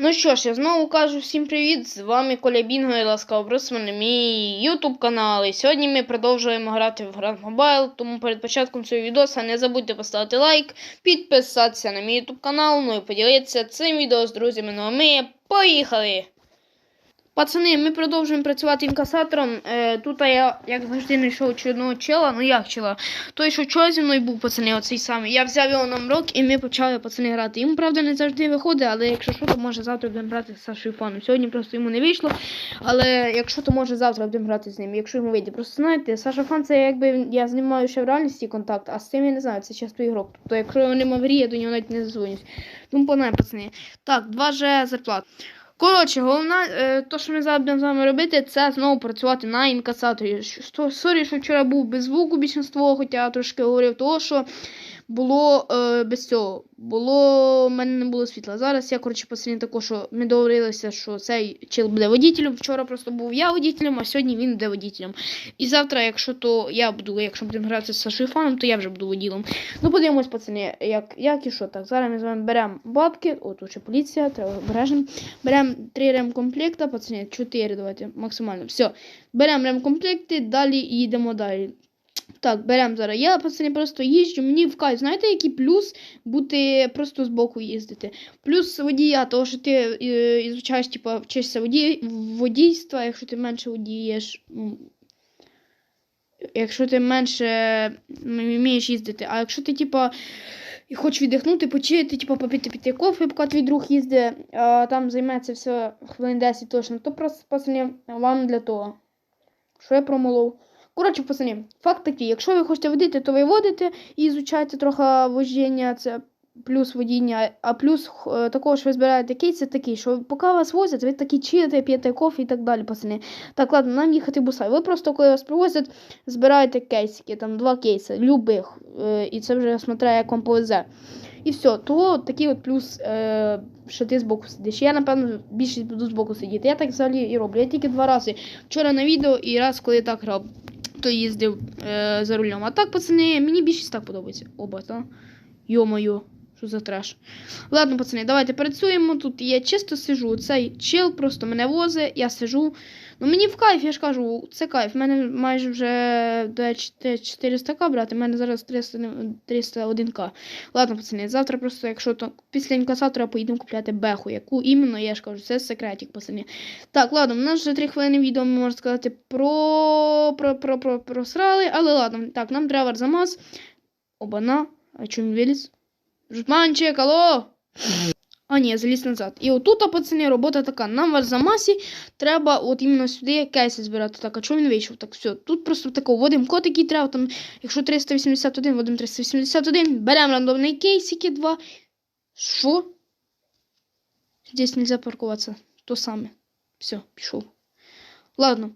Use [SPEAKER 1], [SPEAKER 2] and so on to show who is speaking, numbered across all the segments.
[SPEAKER 1] Ну що ж, я знову кажу всім привіт! З вами Коля Бінго і ласкаво просимо на мій YouTube канал. І сьогодні ми продовжуємо грати в Grand Mobile, тому перед початком цього відео не забудьте поставити лайк, підписатися на мій YouTube канал, ну і поділитися цим відео з друзями. Ну а ми поїхали! Пацани, ми продовжуємо працювати інкасатором. Е, тут я, як завжди, знайшов одного чела. Ну як чела? Той, що чого зі мною був, пацани, оцей самий. Я взяв його на мрок і ми почали пацани грати. Йому, правда, не завжди виходить, але якщо що, то може завтра будемо грати з Сашою Фаном. Сьогодні просто йому не вийшло. Але якщо то може завтра будемо грати з ним. Якщо йому вийде. Просто знаєте, Саша Фан це якби я знімаю ще в реальності контакт, а з цим я не знаю, це часто ігрок. Тобто, якщо його нема в грі, я до нього навіть не зазвонюсь. Тому погнали, пацани. Так, 2G зарплат. Коротше, головне, е, то, що ми зараз будемо з вами робити, це знову працювати на інкасаторі. Сорі, що вчора був без звуку більшинство, хоча я трошки говорив, того, що було е, без цього. Було, в мене не було світла. Зараз я, коротше, пацані також, що ми договорилися, що цей чел буде водітелем. Вчора просто був я водітелем, а сьогодні він буде водітелем. І завтра, якщо то я буду, якщо будемо грати з Сашою Фаном, то я вже буду воділом. Ну, подивимось, пацани, як, як і що так. Зараз ми з вами беремо бабки, о, тут ще поліція, треба обережно. Беремо три ремкомплекта, пацани, чотири, давайте, максимально. Все. Беремо ремкомплекти, далі і їдемо далі. Так, беремо зараз. Я, пацани, просто їжджу, мені в кайф. Знаєте, який плюс бути просто збоку їздити? Плюс водія, того, що ти е, ізучаєш, типу, вчишся водій, водійства, якщо ти менше водієш. Якщо ти менше вмієш їздити. А якщо ти, типа, хочеш віддихнути, почити, типу, попити піти кофе, поки твій друг їздить, а там займеться все хвилин 10 точно, то просто, пацани, вам для того. Що я промолов. Коротше, пацани, факт такий, якщо ви хочете водити, то ви водите і ізучаєте трохи вождіння, це плюс водіння, а плюс е, також ви збираєте кейси такий, що поки вас возять, ви такі чилите, п'єте кофе і так далі, пацани. Так, ладно, нам їхати бусай. Ви просто, коли вас привозять, збираєте кейсики, там два кейси, любих, е, і це вже смотря, як вам повезе. І все, то такий от плюс, е, що ти збоку сидиш. Я, напевно, більшість буду збоку сидіти. Я так взагалі і роблю. Я тільки два рази вчора на відео і раз, коли так грав, то їздив е, за рулем. А так, пацани, мені більшість так подобається. Оба, та? Йо-моє, що за треш. Ладно, пацани, давайте працюємо. Тут я чисто сижу. Цей чел просто мене возить, я сижу. Ну мені в кайф, я ж кажу, це кайф. У мене майже вже 400 к брати, у мене зараз 300, 301 к. Ладно, пацани, завтра просто, якщо то після інкасатора поїдемо купляти беху, яку іменно, я ж кажу, це секретик, пацани. Так, ладно, у нас вже 3 хвилини відео, ми можна сказати, про, про, про, про, просрали, але ладно, так, нам треба Арзамас. Обана, а чому він виліз? Жутманчик, алло! А, ні, заліз назад. І отут, пацани, робота така. Нам в Арзамасі треба от іменно сюди кейси збирати. Так, а чого він вийшов? Так, все. Тут просто тако вводимо код, який треба. Там, якщо 381, вводимо 381, беремо рандомний кейсики 2. Що? Здесь нельзя паркуватися. То саме. Все, пішов. Ладно.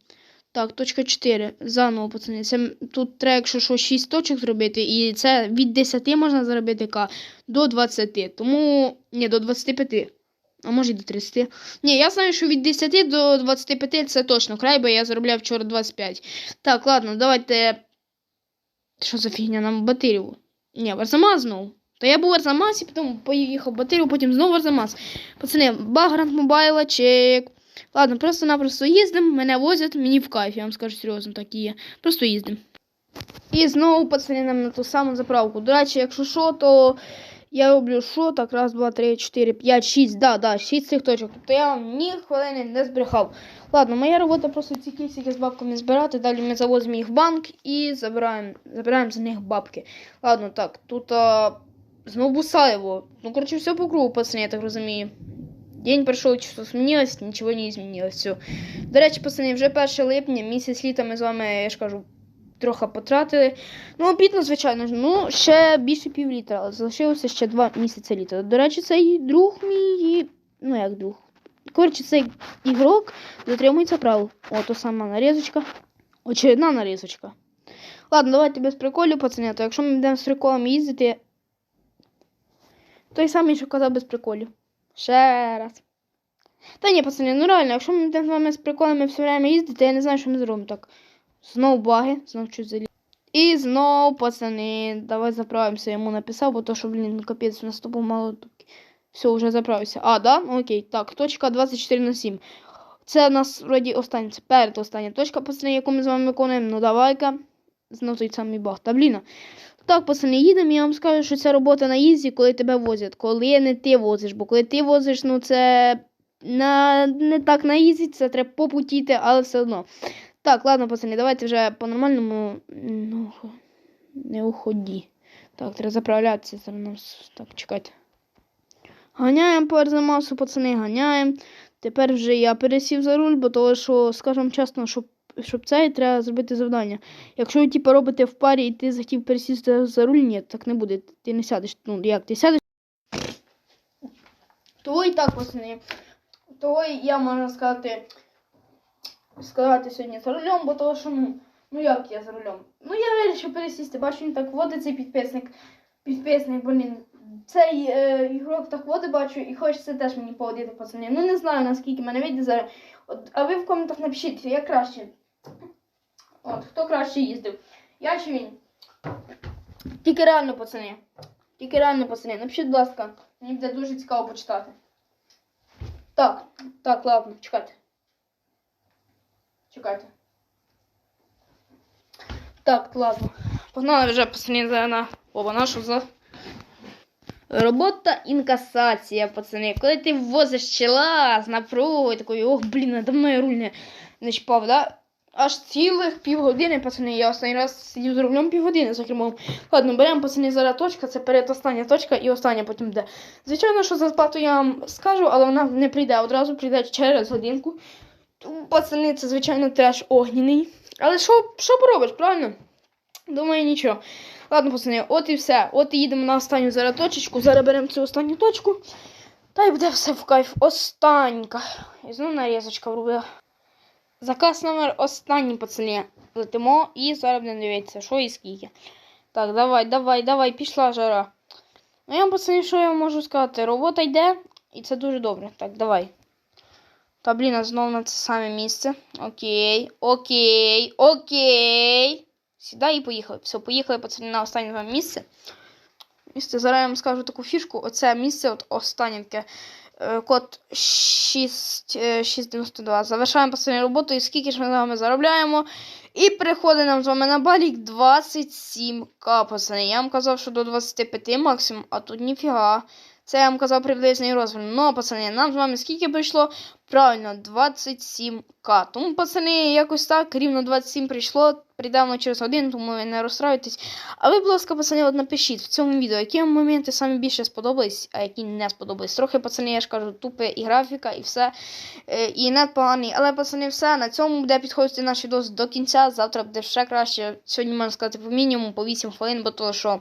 [SPEAKER 1] Так, точка 4. Заново, пацани. Це тут треба, якщо що, 6 точок зробити. І це від 10 можна заробити К до 20. Тому. Ні, до 25. А може і до 30. Ні, я знаю, що від 10 до 25 це точно край, бо я заробляв вчора 25. Так, ладно, давайте. Що за фігня нам батирів? Ні, в Арзамас знову. Та я був в Арзамасі, потім поїхав в батирів, потім знову в Арзамас. Пацани, багрант мобайла, чек. Ладно, просто-напросто їздимо, мене возять, мені в кайф, я вам скажу серйозно, так і є. Просто їздимо. І знову, пацани, нам на ту саму заправку. До речі, якщо що, то я роблю що? Так, раз, два, три, чотири, п'ять, шість. Да, да, шість цих точок. Тобто я вам ні хвилини не збрехав. Ладно, моя робота просто ці кейсики з бабками збирати. Далі ми завозимо їх в банк і забираємо, забираємо за них бабки. Ладно, так, тут а, знову Бусаєво. Ну, коротше, все по кругу, пацани, я так розумію. День пройшов, число змінилось, нічого не змінилось. Все. До речі, пацани, вже 1 липня, місяць літа ми з вами, я ж кажу, трохи потратили. Ну, обідно, звичайно ж. Ну, ще більше півлітра, але залишилося ще 2 місяці літа. До речі, цей друг мій. Ну, як друг. Коротше, цей ігрок дотримується правил. О, то сама нарізочка. Очередна нарізочка. Ладно, давайте без приколів, пацани, то якщо ми будемо з приколами їздити. Той самий, що казав без приколів. Ще раз. Та ні, пацани, ну реально, якщо ми будемо з вами з приколами все время їздити, я не знаю, що ми зробимо так. Знов баги, знов щось заліз. І знов, пацани, давай заправимося, йому написав, бо то, що, блін, капець, у нас то мало. тут. Все, вже заправився. А, да? Окей. Так, точка 24 на 7. Це у нас вроді остання, це передостання точка, пацани, яку ми з вами виконуємо. Ну давай-ка. Знов той самий баг. Та блін. Так, пацани, їдемо, я вам скажу, що це робота на їзді, коли тебе возять. Коли не ти возиш, бо коли ти возиш, ну це на, не так на їзді, це треба попутіти, але все одно. Так, ладно, пацани, давайте вже по-нормальному. Ну, не уході. Так, треба заправлятися. Це нас... Так, чекайте. Ганяємо по Арзамасу, пацани, ганяємо. Тепер вже я пересів за руль, бо того, що, скажімо чесно, щоб, щоб це треба зробити завдання. Якщо ви типу, робите в парі і ти захотів пересісти за руль, ні, так не буде. Ти не сядеш. Ну, як ти сядеш? Того і так, пацани. І я можна сказати, сказати сьогодні за рулем, бо того, що ну, ну як я за рулем? Ну я вирішив пересісти, бачу, він так водить цей підписник. Підписник, блін. Цей е, ігрок так води бачу і хочеться теж мені поводити, пацани. Ну не знаю наскільки мене вийде зараз. От, а ви в коментах напишіть, як краще. От, хто краще їздив. Я чи він? Тільки реально, пацани. Тільки реально, пацани. Напишіть, будь ласка. Мені буде дуже цікаво почитати. Так, так, ладно, чекайте. Чекайте. Так, ладно. Погнали вже пацани за на оба нашу за. Робота інкасація, пацани. Коли ти ввозиш чела з напругою, такою, ох, блін, давно я руль не, не чіпав, да? Аж цілих півгодини, пацани. Я останній раз сидів за рулем півгодини за кермом. Ладно, беремо, пацани, зараз точка, це передостання точка і остання потім йде. Звичайно, що зарплату я вам скажу, але вона не прийде одразу, прийде через годинку. Пацани, це, звичайно, треш огняний. Але що, що поробиш, правильно? Думаю, нічого. Ладно, пацани, от і все. От і їдемо на останню зараз точечку. Зараз беремо цю останню точку. Та й буде все в кайф. Останька. І знову нарізочка вробила. Заказ номер останній, пацани. Летимо і зараз будемо дивитися, що і скільки. Так, давай, давай, давай, пішла жара. Ну, я вам, пацани, що я вам можу сказати? Робота йде, і це дуже добре. Так, давай. Та, блін, а знову на це саме місце. Окей, окей, окей. Сідай і поїхали. Все, поїхали, пацани, на останнє місце. Місце, зараз я вам скажу таку фішку. Оце місце, от останнє таке. Е, Код 6, е, 692. Завершаємо пацани роботу і скільки ж ми з вами заробляємо. І приходить нам з вами на балік 27к, пацани. Я вам казав, що до 25 максимум, а тут ніфіга. Це я вам казав приблизний розмір. Ну, пацани, нам з вами скільки прийшло? Правильно, 27к. Тому, пацани, якось так, рівно 27 прийшло. Прийде через годину, тому ви не розстраюйтесь. А ви, будь ласка, пацани, от напишіть в цьому відео, які моменти самі більше сподобались, а які не сподобались. Трохи, пацани, я ж кажу, тупе і графіка, і все. Е, і нет поганий. Але, пацани, все. На цьому буде підходити наш відос до кінця. Завтра буде ще краще. Сьогодні можна сказати по мінімуму, по 8 хвилин, бо то що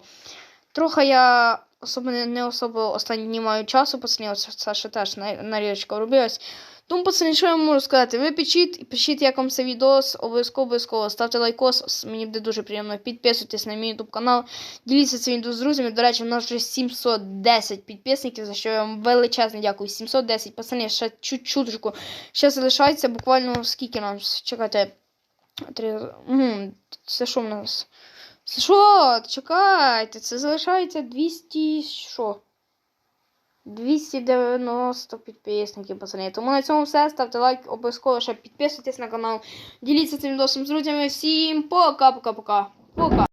[SPEAKER 1] трохи я особо не, особо останні дні маю часу, пацани, от це ще теж на- нарізочка робилась. Тому, пацани, що я можу сказати? Ви пишіть, пишіть, як вам цей відос, обов'язково, обов'язково ставте лайкос, мені буде дуже приємно. Підписуйтесь на мій YouTube канал, діліться цим відео з друзями. До речі, у нас вже 710 підписників, за що я вам величезно дякую. 710, пацани, ще чуть-чуточку. Ще залишається буквально скільки нам? Чекайте. Три... Це що в нас? Що? Чекайте, це залишається 200. що? 290 підписників, пацани. Тому на цьому все. Ставте лайк, обов'язково ще підписуйтесь на канал. Діліться цим відосом з друзями. Всім пока-пока-пока. Пока.